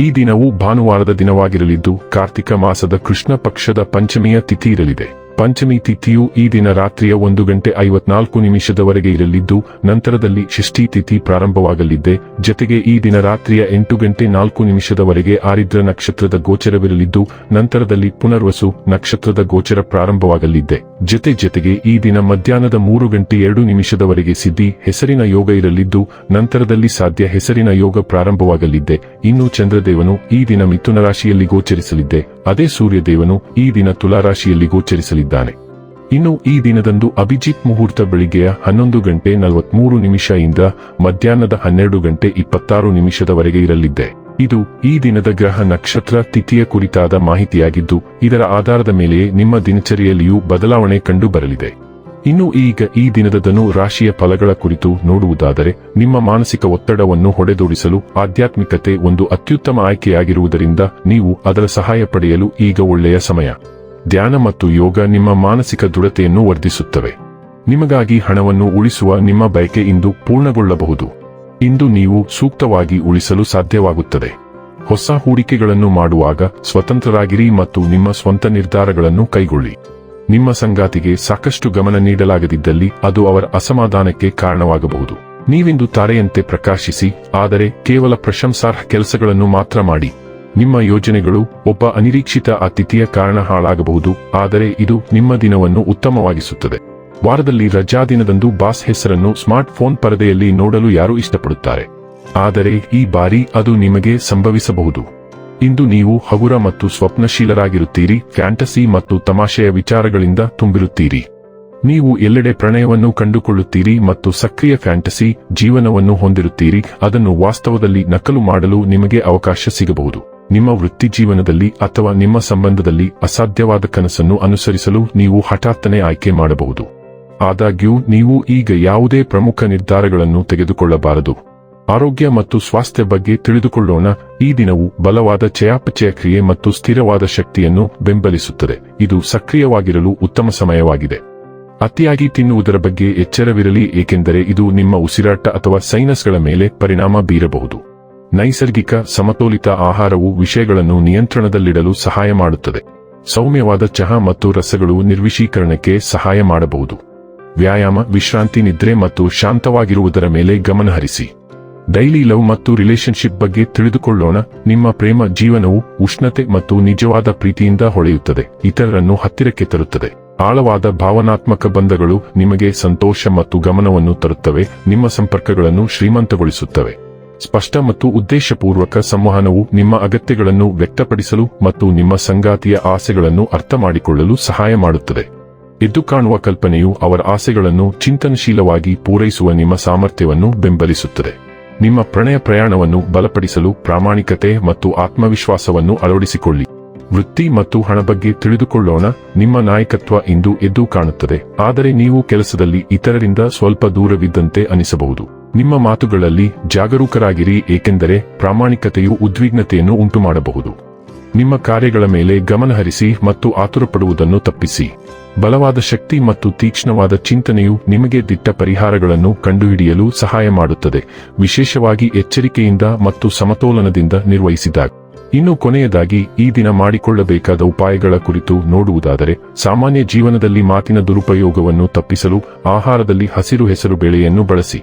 ಈ ದಿನವು ಭಾನುವಾರದ ದಿನವಾಗಿರಲಿದ್ದು ಕಾರ್ತಿಕ ಮಾಸದ ಕೃಷ್ಣ ಪಕ್ಷದ ಪಂಚಮಿಯ ತಿಥಿ ಇರಲಿದೆ. ಪಂಚಮಿ ತಿಥಿಯು ಈ ದಿನ ರಾತ್ರಿಯ ಒಂದು ಗಂಟೆ ಐವತ್ನಾಲ್ಕು ನಿಮಿಷದವರೆಗೆ ಇರಲಿದ್ದು, ನಂತರದಲ್ಲಿ ಷಷ್ಠಿ ತಿಥಿ ಪ್ರಾರಂಭವಾಗಲಿದ್ದೆ. ಜತೆಗೆ ಈ ದಿನ ರಾತ್ರಿಯ ಎಂಟು ಗಂಟೆ ನಾಲ್ಕು ನಿಮಿಷದವರೆಗೆ ಆರಿದ್ರ ನಕ್ಷತ್ರದ ಗೋಚರವಿರಲಿದ್ದು, ನಂತರದಲ್ಲಿ ಪುನರ್ವಸು ನಕ್ಷತ್ರದ ಗೋಚರ ಪ್ರಾರಂಭವಾಗಲಿದ್ದೆ. ಜತೆ ಜತೆಗೆ ಈ ದಿನ ಮಧ್ಯಾಹ್ನದ ಮೂರು ಗಂಟೆ ಎರಡು ನಿಮಿಷದವರೆಗೆ ಸಿದ್ಧಿ ಹೆಸರಿನ ಯೋಗ ಇರಲಿದ್ದು, ನಂತರದಲ್ಲಿ ಸಾಧ್ಯ ಹೆಸರಿನ ಯೋಗ ಪ್ರಾರಂಭವಾಗಲಿದ್ದೆ. ಇನ್ನು ಚಂದ್ರದೇವನು ಈ ದಿನ ಮಿಥುನ ರಾಶಿಯಲ್ಲಿ ಗೋಚರಿಸಲಿದ್ದೆ. ಅದೇ ಸೂರ್ಯದೇವನು ಈ ದಿನ ತುಲಾರಾಶಿಯಲ್ಲಿ ಗೋಚರಿಸಲಿದ್ದಾನೆ ಇನ್ನು ಈ ದಿನದಂದು ಅಭಿಜಿತ್ ಮುಹೂರ್ತ ಬೆಳಿಗ್ಗೆಯ ಹನ್ನೊಂದು ಗಂಟೆ ನಲವತ್ಮೂರು ನಿಮಿಷ ಇಂದ ಮಧ್ಯಾಹ್ನದ ಹನ್ನೆರಡು ಗಂಟೆ ಇಪ್ಪತ್ತಾರು ನಿಮಿಷದವರೆಗೆ ಇರಲಿದ್ದೆ. ಇದು ಈ ದಿನದ ಗ್ರಹ ನಕ್ಷತ್ರ ತಿಥಿಯ ಕುರಿತಾದ ಮಾಹಿತಿಯಾಗಿದ್ದು, ಇದರ ಆಧಾರದ ಮೇಲೆಯೇ ನಿಮ್ಮ ದಿನಚರಿಯಲ್ಲಿಯೂ ಬದಲಾವಣೆ ಕಂಡು ಬರಲಿದೆ. ಇನ್ನು ಈಗ ಈ ದಿನದ ಧನು ರಾಶಿಯ ಫಲಗಳ ಕುರಿತು ನೋಡುವುದಾದರೆ, ನಿಮ್ಮ ಮಾನಸಿಕ ಒತ್ತಡವನ್ನು ಹೊಡೆದೋಡಿಸಲು ಆಧ್ಯಾತ್ಮಿಕತೆ ಒಂದು ಅತ್ಯುತ್ತಮ ಆಯ್ಕೆಯಾಗಿರುವುದರಿಂದ ನೀವು ಅದರ ಸಹಾಯ ಪಡೆಯಲು ಈಗ ಒಳ್ಳೆಯ ಸಮಯ. ಧ್ಯಾನ ಮತ್ತು ಯೋಗ ನಿಮ್ಮ ಮಾನಸಿಕ ದೃಢತೆಯನ್ನು ವರ್ಧಿಸುತ್ತವೆ. ನಿಮಗಾಗಿ ಹಣವನ್ನು ಉಳಿಸುವ ನಿಮ್ಮ ಬಯಕೆ ಇಂದು ಪೂರ್ಣಗೊಳ್ಳಬಹುದು. ಇಂದು ನೀವು ಸೂಕ್ತವಾಗಿ ಉಳಿಸಲು ಸಾಧ್ಯವಾಗುತ್ತದೆ. ಹೊಸ ಹೂಡಿಕೆಗಳನ್ನು ಮಾಡುವಾಗ ಸ್ವತಂತ್ರರಾಗಿರಿ ಮತ್ತು ನಿಮ್ಮ ಸ್ವಂತ ನಿರ್ಧಾರಗಳನ್ನು ಕೈಗೊಳ್ಳಿ. ನಿಮ್ಮ ಸಂಗಾತಿಗೆ ಸಾಕಷ್ಟು ಗಮನ ನೀಡಲಾಗದಿದ್ದಲ್ಲಿ ಅದು ಅವರ ಅಸಮಾಧಾನಕ್ಕೆ ಕಾರಣವಾಗಬಹುದು. ನೀವಿಂದು ತಾರೆಯಂತೆ ಪ್ರಕಾಶಿಸಿ, ಆದರೆ ಕೇವಲ ಪ್ರಶಂಸಾರ್ಹ ಕೆಲಸಗಳನ್ನು ಮಾತ್ರ ಮಾಡಿ. ನಿಮ್ಮ ಯೋಜನೆಗಳು ಒಬ್ಬ ಅನಿರೀಕ್ಷಿತ ಅತಿಥಿಯ ಕಾರಣ ಹಾಳಾಗಬಹುದು, ಆದರೆ ಇದು ನಿಮ್ಮ ದಿನವನ್ನು ಉತ್ತಮವಾಗಿಸುತ್ತದೆ. ವಾರದಲ್ಲಿ ರಜಾದಿನದಂದು ಬಾಸ್ ಹೆಸರನ್ನು ಸ್ಮಾರ್ಟ್ ಫೋನ್ ಪರದೆಯಲ್ಲಿ ನೋಡಲು ಯಾರು ಇಷ್ಟಪಡುತ್ತಾರೆ. ಆದರೆ ಈ ಬಾರಿ ಅದು ನಿಮಗೆ ಸಂಭವಿಸಬಹುದು. ಇಂದು ನೀವು ಹಗುರ ಮತ್ತು ಸ್ವಪ್ನಶೀಲರಾಗಿರುತ್ತೀರಿ, ಫ್ಯಾಂಟಸಿ ಮತ್ತು ತಮಾಷೆಯ ವಿಚಾರಗಳಿಂದ ತುಂಬಿರುತ್ತೀರಿ. ನೀವು ಎಲ್ಲೆಡೆ ಪ್ರಣಯವನ್ನು ಕಂಡುಕೊಳ್ಳುತ್ತೀರಿ ಮತ್ತು ಸಕ್ರಿಯ ಫ್ಯಾಂಟಸಿ ಜೀವನವನ್ನು ಹೊಂದಿರುತ್ತೀರಿ, ಅದನ್ನು ವಾಸ್ತವದಲ್ಲಿ ನಕಲು ಮಾಡಲು ನಿಮಗೆ ಅವಕಾಶ ಸಿಗಬಹುದು. ನಿಮ್ಮ ವೃತ್ತಿ ಜೀವನದಲ್ಲಿ ಅಥವಾ ನಿಮ್ಮ ಸಂಬಂಧದಲ್ಲಿ ಅಸಾಧ್ಯವಾದ ಕನಸನ್ನು ಅನುಸರಿಸಲು ನೀವು ಹಠಾತ್ತನೆ ಆಯ್ಕೆ ಮಾಡಬಹುದು. ಆದಾಗ್ಯೂ, ನೀವು ಈಗ ಯಾವುದೇ ಪ್ರಮುಖ ನಿರ್ಧಾರಗಳನ್ನು ತೆಗೆದುಕೊಳ್ಳಬಾರದು. ಆರೋಗ್ಯ ಮತ್ತು ಸ್ವಾಸ್ಥ್ಯ ಬಗ್ಗೆ ತಿಳಿದುಕೊಳ್ಳೋಣ. ಈ ದಿನವು ಬಲವಾದ ಚಯಾಪಚಯ ಕ್ರಿಯೆ ಮತ್ತು ಸ್ಥಿರವಾದ ಶಕ್ತಿಯನ್ನು ಬೆಂಬಲಿಸುತ್ತದೆ. ಇದು ಸಕ್ರಿಯವಾಗಿರಲು ಉತ್ತಮ ಸಮಯವಾಗಿದೆ. ಅತಿಯಾಗಿ ತಿನ್ನುವುದರ ಬಗ್ಗೆ ಎಚ್ಚರವಿರಲಿ, ಏಕೆಂದರೆ ಇದು ನಿಮ್ಮ ಉಸಿರಾಟ ಅಥವಾ ಸೈನಸ್ಗಳ ಮೇಲೆ ಪರಿಣಾಮ ಬೀರಬಹುದು. ನೈಸರ್ಗಿಕ, ಸಮತೋಲಿತ ಆಹಾರವು ವಿಷಯಗಳನ್ನು ನಿಯಂತ್ರಣದಲ್ಲಿಡಲು ಸಹಾಯ ಮಾಡುತ್ತದೆ. ಸೌಮ್ಯವಾದ ಚಹಾ ಮತ್ತು ರಸಗಳು ನಿರ್ವಿಶೀಕರಣಕ್ಕೆ ಸಹಾಯ ಮಾಡಬಹುದು. ವ್ಯಾಯಾಮ, ವಿಶ್ರಾಂತಿ, ನಿದ್ರೆ ಮತ್ತು ಶಾಂತವಾಗಿರುವುದರ ಮೇಲೆ ಗಮನಹರಿಸಿ ಡೈಲಿ ಲವ್ ಮತ್ತು ರಿಲೇಶನ್ಶಿಪ್ ಬಗ್ಗೆ ತಿಳಿದುಕೊಳ್ಳೋಣ. ನಿಮ್ಮ ಪ್ರೇಮ ಜೀವನವು ಉಷ್ಣತೆ ಮತ್ತು ನಿಜವಾದ ಪ್ರೀತಿಯಿಂದ ಹೊಳೆಯುತ್ತದೆ. ಇತರರನ್ನು ಹತ್ತಿರಕ್ಕೆ ತರುತ್ತದೆ. ಆಳವಾದ ಭಾವನಾತ್ಮಕ ಬಂಧಗಳು ನಿಮಗೆ ಸಂತೋಷ ಮತ್ತು ಗಮನವನ್ನು ತರುತ್ತವೆ. ನಿಮ್ಮ ಸಂಪರ್ಕಗಳನ್ನು ಶ್ರೀಮಂತಗೊಳಿಸುತ್ತವೆ. ಸ್ಪಷ್ಟ ಮತ್ತು ಉದ್ದೇಶಪೂರ್ವಕ ಸಂವಹನವು ನಿಮ್ಮ ಅಗತ್ಯಗಳನ್ನು ವ್ಯಕ್ತಪಡಿಸಲು ಮತ್ತು ನಿಮ್ಮ ಸಂಗಾತಿಯ ಆಸೆಗಳನ್ನು ಅರ್ಥಮಾಡಿಕೊಳ್ಳಲು ಸಹಾಯ ಮಾಡುತ್ತದೆ. ಎದ್ದು ಕಾಣುವ ಕಲ್ಪನೆಯು ಅವರ ಆಸೆಗಳನ್ನು ಚಿಂತನಶೀಲವಾಗಿ ಪೂರೈಸುವ ನಿಮ್ಮ ಸಾಮರ್ಥ್ಯವನ್ನು ಬೆಂಬಲಿಸುತ್ತದೆ. ನಿಮ್ಮ ಪ್ರಣಯ ಪ್ರಯಾಣವನ್ನು ಬಲಪಡಿಸಲು ಪ್ರಾಮಾಣಿಕತೆ ಮತ್ತು ಆತ್ಮವಿಶ್ವಾಸವನ್ನು ಅಳವಡಿಸಿಕೊಳ್ಳಿ. ವೃತ್ತಿ ಮತ್ತು ಹಣ ಬಗ್ಗೆ ತಿಳಿದುಕೊಳ್ಳೋಣ. ನಿಮ್ಮ ನಾಯಕತ್ವ ಇಂದು ಎದ್ದು ಕಾಣುತ್ತದೆ. ಆದರೆ ನೀವು ಕೆಲಸದಲ್ಲಿ ಇತರರಿಂದ ಸ್ವಲ್ಪ ದೂರವಿದ್ದಂತೆ ಅನಿಸಬಹುದು. ನಿಮ್ಮ ಮಾತುಗಳಲ್ಲಿ ಜಾಗರೂಕರಾಗಿರಿ, ಏಕೆಂದರೆ ಪ್ರಾಮಾಣಿಕತೆಯು ಉದ್ವಿಗ್ನತೆಯನ್ನು ಉಂಟುಮಾಡಬಹುದು. ನಿಮ್ಮ ಕಾರ್ಯಗಳ ಮೇಲೆ ಗಮನಹರಿಸಿ ಮತ್ತು ಆತುರಪಡುವುದನ್ನು ತಪ್ಪಿಸಿ. ಬಲವಾದ ಶಕ್ತಿ ಮತ್ತು ತೀಕ್ಷ್ಣವಾದ ಚಿಂತನೆಯು ನಿಮಗೆ ದಿಟ್ಟ ಪರಿಹಾರಗಳನ್ನು ಕಂಡುಹಿಡಿಯಲು ಸಹಾಯ ಮಾಡುತ್ತದೆ, ವಿಶೇಷವಾಗಿ ಎಚ್ಚರಿಕೆಯಿಂದ ಮತ್ತು ಸಮತೋಲನದಿಂದ ನಿರ್ವಹಿಸಿದಾಗ. ಇನ್ನು ಕೊನೆಯದಾಗಿ, ಈ ದಿನ ಮಾಡಿಕೊಳ್ಳಬೇಕಾದ ಉಪಾಯಗಳ ಕುರಿತು ನೋಡುವುದಾದರೆ, ಸಾಮಾನ್ಯ ಜೀವನದಲ್ಲಿ ಮಾತಿನ ದುರುಪಯೋಗವನ್ನು ತಪ್ಪಿಸಲು, ಆಹಾರದಲ್ಲಿ ಹಸಿರು ಹೆಸರು ಬೆಳೆಯನ್ನು ಬಳಸಿ.